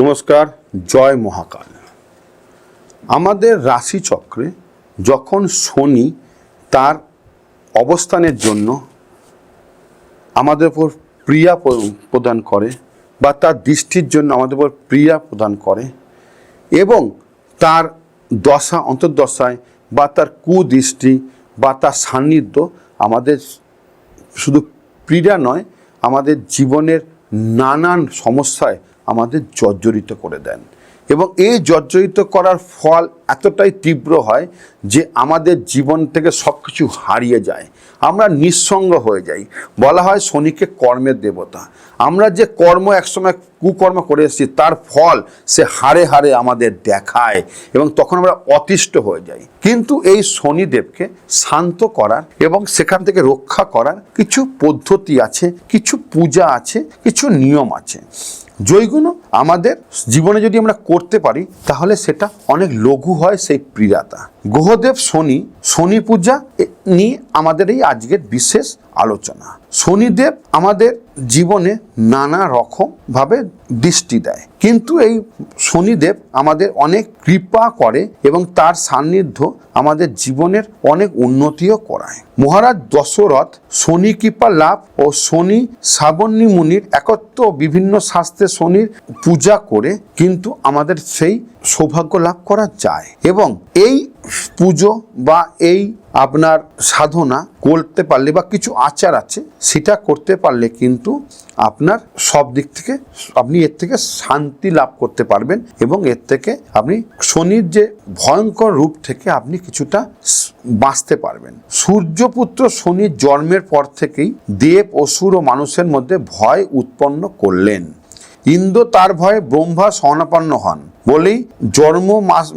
নমস্কার, জয় মহাকাল। আমাদের রাশিচক্রে যখন শনি তার অবস্থানের জন্য আমাদের উপর প্রিয়া প্রদান করে বা তার দৃষ্টির জন্য আমাদের উপর প্রিয়া প্রদান করে এবং তার দশা, অন্তর্দশায় বা তার কুদৃষ্টি বা তার সান্নিধ্য আমাদের শুধু পীড়া নয়, আমাদের জীবনের নানান সমস্যায় আমাদের জর্জরিত করে দেন। এবং এই জর্জরিত করার ফল এতটাই তীব্র হয় যে আমাদের জীবন থেকে সব কিছু হারিয়ে যায়। আমরা নিঃসঙ্গ হয়ে যাই। বলা হয় শনিকে কর্মের দেবতা। আমরা যে কর্ম একসময় কুকর্ম করে এসেছি, তার ফল সে হারে হারে আমাদের দেখায় এবং তখন আমরা অতিষ্ঠ হয়ে যাই। কিন্তু এই শনিদেবকে শান্ত করার এবং সেখান থেকে রক্ষা করার কিছু পদ্ধতি আছে, কিছু পূজা আছে, কিছু নিয়ম আছে। যেগুলো আমাদের জীবনে যদি আমরা করতে পারি, তাহলে সেটা অনেক লঘু হয় সেই প্রিয়াতা গ্রহদেব শনি শনি পূজা নিয়ে আমাদের এই আজকের বিশেষ আলোচনা। শনিদেব আমাদের জীবনে নানা রকম ভাবে দৃষ্টি দেয়। কিন্তু এই শনিদেব আমাদের অনেক কৃপা করে এবং তার সান্নিধ্য আমাদের জীবনের অনেক উন্নতিও করায়। মহারাজ দশরথ শনি কৃপা লাভ ও শনি শ্রাবণী মুনির একত্র বিভিন্ন শাস্ত্রে শনির পূজা করে কিন্তু আমাদের সেই সৌভাগ্য লাভ করা যায়। এবং এই পুজো বা এই আপনার সাধনা করতে পারলে বা কিছু আচার আছে, সেটা করতে পারলে কিন্তু আপনার সব দিক থেকে, আপনি এর থেকে শান্তি লাভ করতে পারবেন এবং এর থেকে আপনি শনির যে ভয়ঙ্কর রূপ থেকে আপনি কিছুটা বাঁচতে পারবেন। সূর্যপুত্র শনির জন্মের পর থেকেই দেব অসুর ও মানুষের মধ্যে ভয় উৎপন্ন করলেন। ইন্দ্র তার ভয়ে ব্রহ্মা স্বর্ণাপন্ন হন। বলেই জন্ম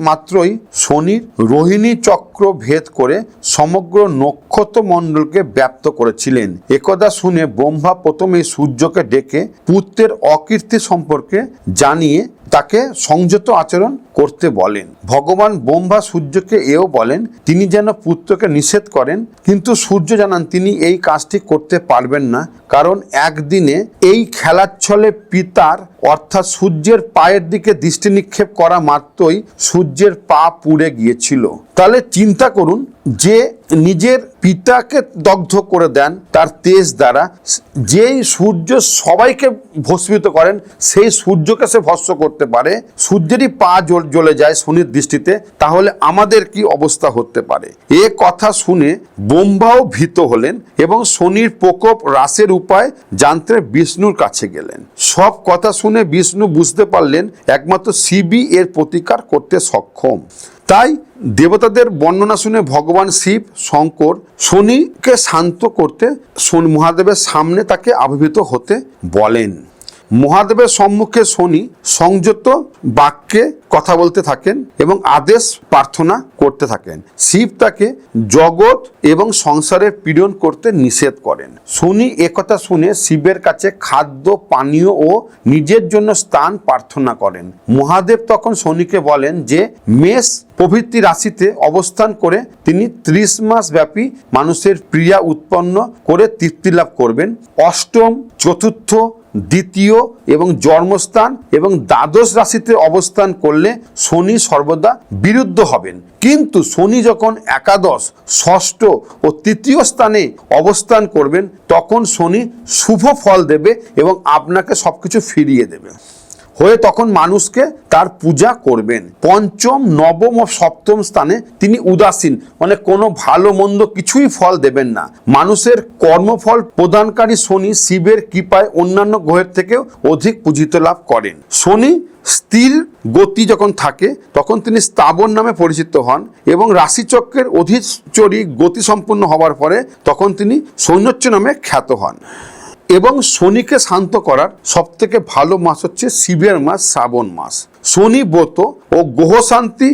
মাত্রই শনির রোহিণী চক্র ভেদ করে সমগ্র নক্ষত্র মণ্ডলকে ব্যাপ্ত করেছিলেন। একদা শুনে ব্রহ্মা প্রথমে সূর্যকে ডেকে পুত্রের অকীর্তি সম্পর্কে জানিয়ে তাকে সংযত আচরণ করতে বলেন। ভগবান ব্রহ্মা সূর্যকে এও বলেন, তিনি যেন পুত্রকে নিষেধ করেন, কিন্তু সূর্য জানান তিনি এই কাজটি করতে পারবেন না, কারণ একদিনে এই খেলার ছলে পিতার, অর্থাৎ সূর্যের পায়ের দিকে দৃষ্টি নিক্ষেপ করা মাত্রই সূর্যের পা পুড়ে গিয়েছিল। তাহলে চিন্তা করুন যে নিজের পিতাকে দগ্ধ করে দেন তার তেজ দ্বারা, যেই সূর্য সবাইকে ভস্মিত করেন, সেই সূর্যকে সে ভস্ম করতে পারে। সূর্যেরই পা জ্বল- যায় শনির দৃষ্টিতে, তাহলে আমাদের কি অবস্থা হতে পারে? এ কথা শুনে বোম্বাও ভীত হলেন এবং শনির প্রকোপ হ্রাসের উপায় জানতে বিষ্ণুর কাছে গেলেন। সব কথা শুনে বিষ্ণু বুঝতে পারলেন, একমাত্র শিবই এর প্রতিকার করতে সক্ষম। তাই দেবতাদের বর্ণনা শুনে ভগবান শিব, শঙ্কর, শনিকে শান্ত করতে শনি মহাদেবের সামনে তাকে আবির্ভূত হতে বলেন। মহাদেবের সম্মুখে শনি সংযত বাক্যে কথা বলতে থাকেন এবং আদেশ প্রার্থনা করতে থাকেন। শিব তাকে জগৎ এবং সংসারের পীড়ন করতে নিষেধ করেন। শনি একথা শুনে শিবের কাছে খাদ্য, পানীয় ও নিজের জন্য স্থান প্রার্থনা করেন। মহাদেব তখন শনিকে বলেন যে, মেষ প্রভৃতি রাশিতে অবস্থান করে তিনি ত্রিশ মাস ব্যাপী মানুষের প্রিয়া উৎপন্ন করে তৃপ্তি লাভ করবেন। অষ্টম, চতুর্থ দ্বিতীয় এবং জন্মস্থান এবং দ্বাদশ রাশিতে অবস্থান করলে শনি সর্বদা বিরুদ্ধ হবেন। কিন্তু শনি যখন একাদশ, ষষ্ঠ ও তৃতীয় স্থানে অবস্থান করবেন, তখন শনি শুভ ফল দেবে এবং আপনাকে সবকিছু ফিরিয়ে দেবে। হয়ে তখন মানুষকে তার পূজা করবেন। পঞ্চম, নবম ও সপ্তম স্থানে তিনি উদাসীন মানে কোনো ভালো মন্দ কিছুই ফল দেবেন না। মানুষের কর্মফল প্রদানকারী শনি শিবের কৃপায় অন্যান্য গ্রহের থেকেও অধিক পূজিত লাভ করেন। শনি স্থির গতি যখন থাকে, তখন তিনি স্থাবর নামে পরিচিত হন এবং রাশিচক্রের অধিচরী গতি সম্পন্ন হওয়ার পরে তখন তিনি সৈন্যচ্য নামে খ্যাত হন। এবং শনিকে শান্ত করার সব থেকে ভালো মাস হচ্ছে শিবের মাস, শ্রাবণ মাস। শনি ব্রত ও গ্রহ শান্তি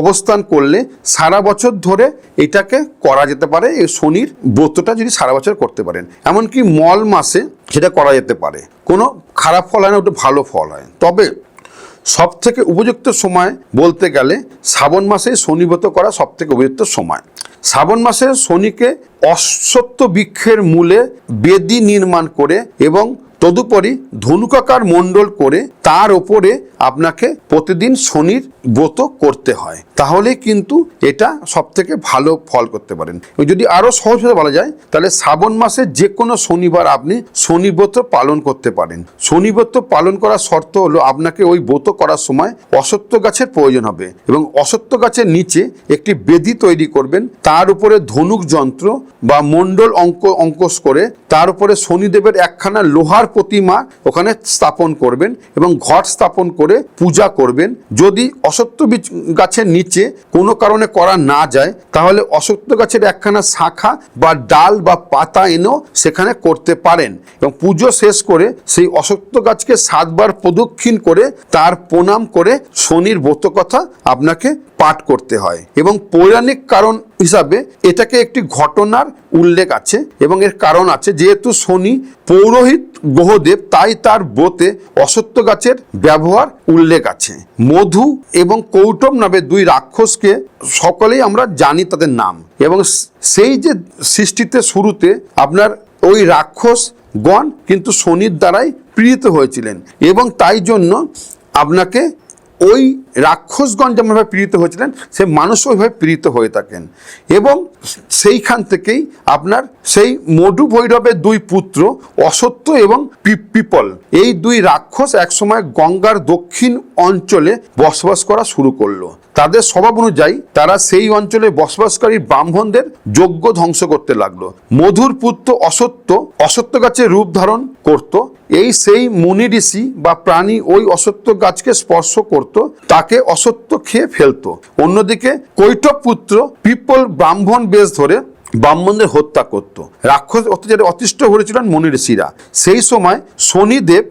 অবস্থান করলে সারা বছর ধরে এটাকে করা যেতে পারে, এই শনির ব্রতটা যদি সারা বছর করতে পারেন। এমনকি মল মাসে সেটা করা যেতে পারে। কোনো খারাপ ফল হয় না, ওটা ভালো ফল হয়। তবে সব থেকে উপযুক্ত সময় বলতে গেলে শ্রাবণ মাসে শনিব্রত করা সব থেকে উপযুক্ত সময়। শ্রাবণ মাসে শনিকে অশ্বত্ব বৃক্ষের মূলে বেদি নির্মাণ করে এবং তদুপরি ধনুকাকার মণ্ডল করে তার ওপরে আপনাকে প্রতিদিন শনির ব্রত করতে হয়। তাহলে কিন্তু এটা সব থেকে ভালো ফল করতে পারেন। যদি আরও সহজভাবে বলা যায়, তাহলে শ্রাবণ মাসে যে কোনো শনিবার আপনি শনি ব্রত পালন করতে পারেন। শনি ব্রত পালন করার শর্ত হলো আপনাকে ওই ব্রত করার সময় অসত্য গাছের প্রয়োজন হবে এবং অসত্য গাছের নিচে একটি বেদি তৈরি করবেন। তার উপরে ধনুক যন্ত্র বা মণ্ডল অঙ্ক অঙ্কস করে তার উপরে শনিদেবের একখানা লোহার প্রতিমা ওখানে স্থাপন করবেন এবং ঘট স্থাপন করে পূজা করবেন। যদি অসত্য বীজ গাছের নিচে কোনো কারণে করা না যায়, তাহলে অসত্য গাছের একখানা শাখা বা ডাল বা পাতা এনেও সেখানে করতে পারেন এবং পুজো শেষ করে সেই অসত্য গাছকে সাতবার প্রদক্ষিণ করে তার প্রণাম করে শনির ব্রত কথা আপনাকে পাঠ করতে হয়। এবং পৌরাণিক কারণ হিসাবে এটাকে একটি ঘটনার উল্লেখ আছে এবং এর কারণ আছে। যেহেতু শনি পৌরোহিত গ্রহদেব তাই তার বোতে অসত্য গাছের ব্যবহার উল্লেখ আছে। মধু এবং কৌটম নামে দুই রাক্ষসকে সকলেই আমরা জানি তাদের নাম। এবং সেই যে সৃষ্টিতে শুরুতে আপনার ওই রাক্ষস গণ কিন্তু শনির দ্বারাই পীড়িত হয়েছিলেন। এবং তাই জন্য আপনাকে ওই রাক্ষসগণ যেমনভাবে পীড়িত হয়েছিলেন, সে মানুষ ওইভাবে পীড়িত হয়ে থাকেন। এবং সেইখান থেকেই আপনার সেই মধু ভৈরবের দুই পুত্র অসত্য এবং পিপল। এই দুই রাক্ষস একসময় গঙ্গার দক্ষিণ অঞ্চলে বসবাস করা শুরু করল। তাদের স্বভাব অনুযায়ী তারা সেই অঞ্চলে বসবাসকারী ব্রাহ্মণদের যোগ্য ধ্বংস করতে লাগল। মধুর পুত্র অসত্য অসত্য গাছের রূপ ধারণ করত। এই সেই মুনি ঋষি বা প্রাণী ওই অসত্য গাছকে স্পর্শ করত। তাকে অসত্য খেয়ে ফেলতো। অন্যদিকে কৈটব পুত্র পিপল ব্রাহ্মণ বেশ ধরে ব্রাহ্মণদের হত্যা করত। রাক্ষস অত্যাচারে অতিষ্ঠ হয়েছিলেন মনির সেই সময় শনিদেব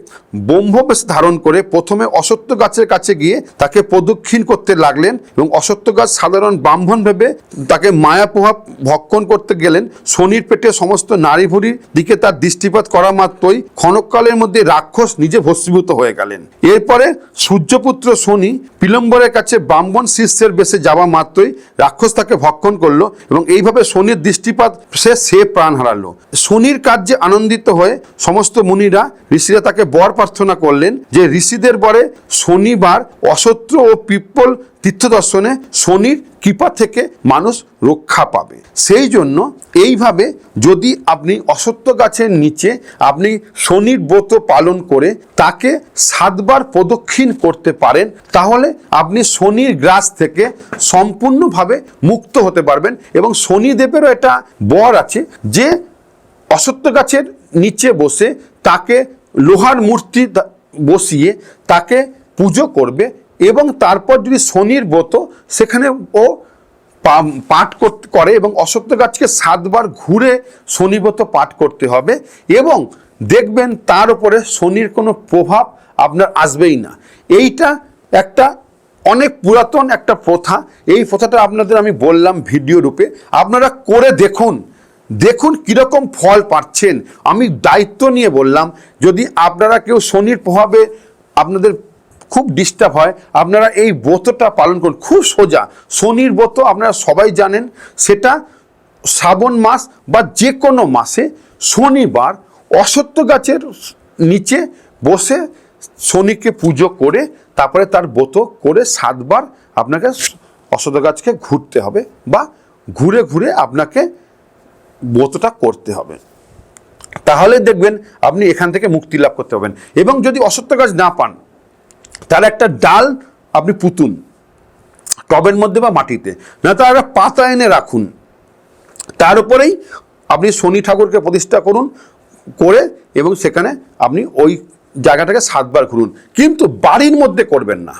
ব্রহ্মবেশ ধারণ করে প্রথমে অসত্য গাছের কাছে গিয়ে তাকে প্রদক্ষিণ করতে লাগলেন এবং অসত্য গাছ সাধারণ ব্রাহ্মণ ভেবে তাকে মায়া প্রভাব ভক্ষণ করতে গেলেন। শনির পেটে সমস্ত নারী ভুরির দিকে তার দৃষ্টিপাত করা মাত্রই ক্ষণকালের মধ্যে রাক্ষস নিজে ভস্মীভূত হয়ে গেলেন। এরপরে সূর্যপুত্র শনি পিলম্বরের কাছে ব্রাহ্মণ শিষ্যের বেশে যাওয়া মাত্রই রাক্ষস তাকে ভক্ষণ করল এবং এইভাবে শনির দৃষ্টিপাত সে সে প্রাণ হারালো। শনির কার্যে আনন্দিত হয়ে সমস্ত মুনিরা, ঋষিরা তাকে বর প্রার্থনা করলেন যে ঋষিদের বরে শনিবার অসত্র ও পিপ্পল তীর্থ দর্শনে শনির কৃপা থেকে মানুষ রক্ষা পাবে। সেই জন্য এইভাবে যদি আপনি অসত্য গাছের নিচে আপনি শনির ব্রত পালন করে তাকে সাতবার প্রদক্ষিণ করতে পারেন, তাহলে আপনি শনির গ্রাস থেকে সম্পূর্ণভাবে মুক্ত হতে পারবেন এবং শনিদেবেরও এটা বর আছে যে অসত্য গাছের নিচে বসে তাকে লোহার মূর্তি বসিয়ে তাকে পুজো করবে এবং তারপর যদি শনির ব্রত, সেখানে ও পাঠ করতে করে এবং অসত্য গাছকে সাতবার ঘুরে শনিব্রত পাঠ করতে হবে এবং দেখবেন তার উপরে শনির কোনো প্রভাব আপনার আসবেই না। এইটা একটা অনেক পুরাতন একটা প্রথা। এই প্রথাটা আপনাদের আমি বললাম ভিডিও রূপে। আপনারা করে দেখুন। দেখুন কীরকম ফল পাচ্ছেন। আমি দায়িত্ব নিয়ে বললাম, যদি আপনারা কেউ শনির প্রভাবে আপনাদের খুব ডিস্টার্ব হয়, আপনারা এই ব্রতটা পালন করুন, খুব সোজা। শনির ব্রত আপনারা সবাই জানেন, সেটা শ্রাবণ মাস বা যে কোনো মাসে শনিবার অসত্য গাছের নিচে বসে শনিকে পুজো করে, তারপরে তার ব্রত করে সাতবার আপনাকে অসত্য গাছকে ঘুরতে হবে বা ঘুরে ঘুরে আপনাকে ব্রতটা করতে হবে। তাহলে দেখবেন আপনি এখান থেকে মুক্তি লাভ করতে পারবেন। এবং যদি অসত্য গাছ না পান তার একটা ডাল আপনি পুতুন, টবের মধ্যে বা মাটিতে। না তার একটা পাতা এনে রাখুন। তার উপরেই আপনি শনি ঠাকুরকে প্রতিষ্ঠা করুন, করে এবং সেখানে আপনি ওই জায়গাটাকে সাতবার ঘুরুন। কিন্তু বাড়ির মধ্যে করবেন না।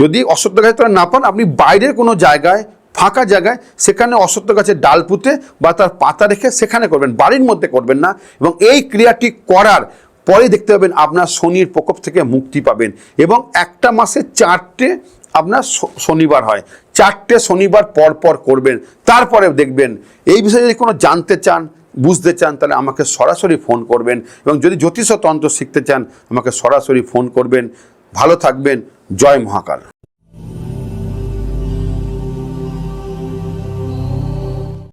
যদি অসত্য গাছ তারা না পান, আপনি বাইরের কোনো জায়গায় ফাঁকা জায়গায় সেখানে অসত্য গাছের ডাল পুঁতে বা তার পাতা রেখে সেখানে করবেন, বাড়ির মধ্যে করবেন না এবং এই ক্রিয়াটি করার পরে দেখতে পাবেন আপনার শনির প্রকোপ থেকে মুক্তি পাবেন এবং একটা মাসে চারটে আপনার শনিবার হয়। চারটে শনিবার পর পর করবেন। তারপরে দেখবেন, এই বিষয়ে যদি কোনো জানতে চান, বুঝতে চান, তাহলে আমাকে সরাসরি ফোন করবেন এবং যদি জ্যোতিষ তন্ত্র শিখতে চান, আমাকে সরাসরি ফোন করবেন। ভালো থাকবেন। জয় মহাকাল।